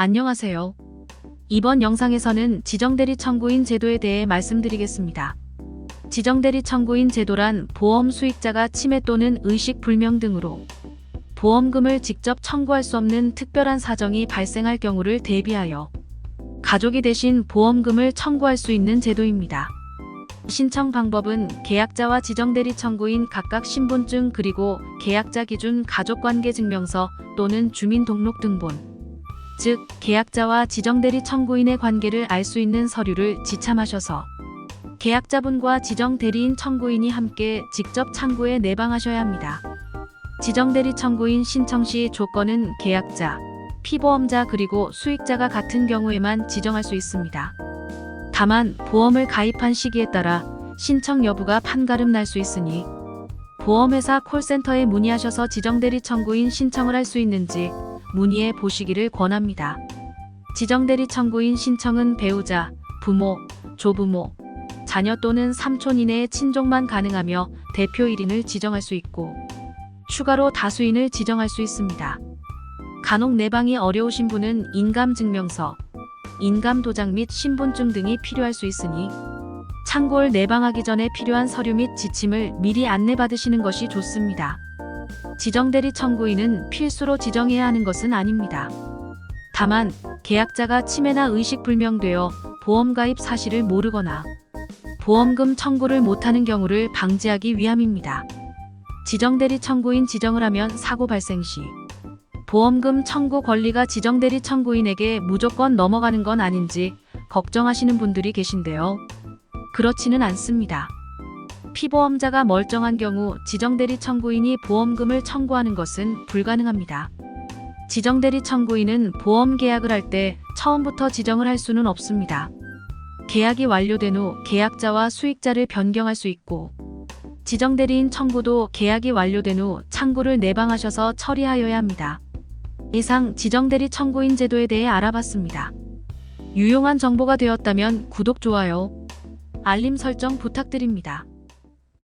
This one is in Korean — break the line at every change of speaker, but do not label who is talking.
안녕하세요. 이번 영상에서는 지정대리 청구인 제도에 대해 말씀드리겠습니다. 지정대리 청구인 제도란 보험 수익자가 치매 또는 의식 불명 등으로 보험금을 직접 청구할 수 없는 특별한 사정이 발생할 경우를 대비하여 가족이 대신 보험금을 청구할 수 있는 제도입니다. 신청 방법은 계약자와 지정대리 청구인 각각 신분증 그리고 계약자 기준 가족관계 증명서 또는 주민등록등본 즉 계약자와 지정대리 청구인의 관계를 알 수 있는 서류를 지참하셔서 계약자분과 지정대리인 청구인이 함께 직접 창구에 내방하셔야 합니다. 지정대리 청구인 신청 시 조건은 계약자, 피보험자 그리고 수익자가 같은 경우에만 지정할 수 있습니다. 다만 보험을 가입한 시기에 따라 신청 여부가 판가름 날 수 있으니 보험회사 콜센터에 문의하셔서 지정대리 청구인 신청을 할 수 있는지 문의해 보시기를 권합니다. 지정대리 청구인 신청은 배우자, 부모, 조부모, 자녀 또는 삼촌 이내의 친족만 가능하며 대표 1인을 지정할 수 있고 추가로 다수인을 지정할 수 있습니다. 간혹 내방이 어려우신 분은 인감증명서, 인감도장 및 신분증 등이 필요할 수 있으니 창고를 내방하기 전에 필요한 서류 및 지침을 미리 안내받으시는 것이 좋습니다. 지정대리 청구인은 필수로 지정해야 하는 것은 아닙니다. 다만 계약자가 치매나 의식불명되어 보험 가입 사실을 모르거나 보험금 청구를 못하는 경우를 방지하기 위함입니다. 지정대리 청구인 지정을 하면 사고 발생 시 보험금 청구 권리가 지정대리 청구인에게 무조건 넘어가는 건 아닌지 걱정하시는 분들이 계신데요. 그렇지는 않습니다. 피보험자가 멀쩡한 경우 지정대리 청구인이 보험금을 청구하는 것은 불가능합니다. 지정대리 청구인은 보험 계약을 할 때 처음부터 지정을 할 수는 없습니다. 계약이 완료된 후 계약자와 수익자를 변경할 수 있고 지정대리인 청구도 계약이 완료된 후 창구를 내방하셔서 처리하여야 합니다. 이상 지정대리 청구인 제도에 대해 알아봤습니다. 유용한 정보가 되었다면 구독, 좋아요, 알림 설정 부탁드립니다.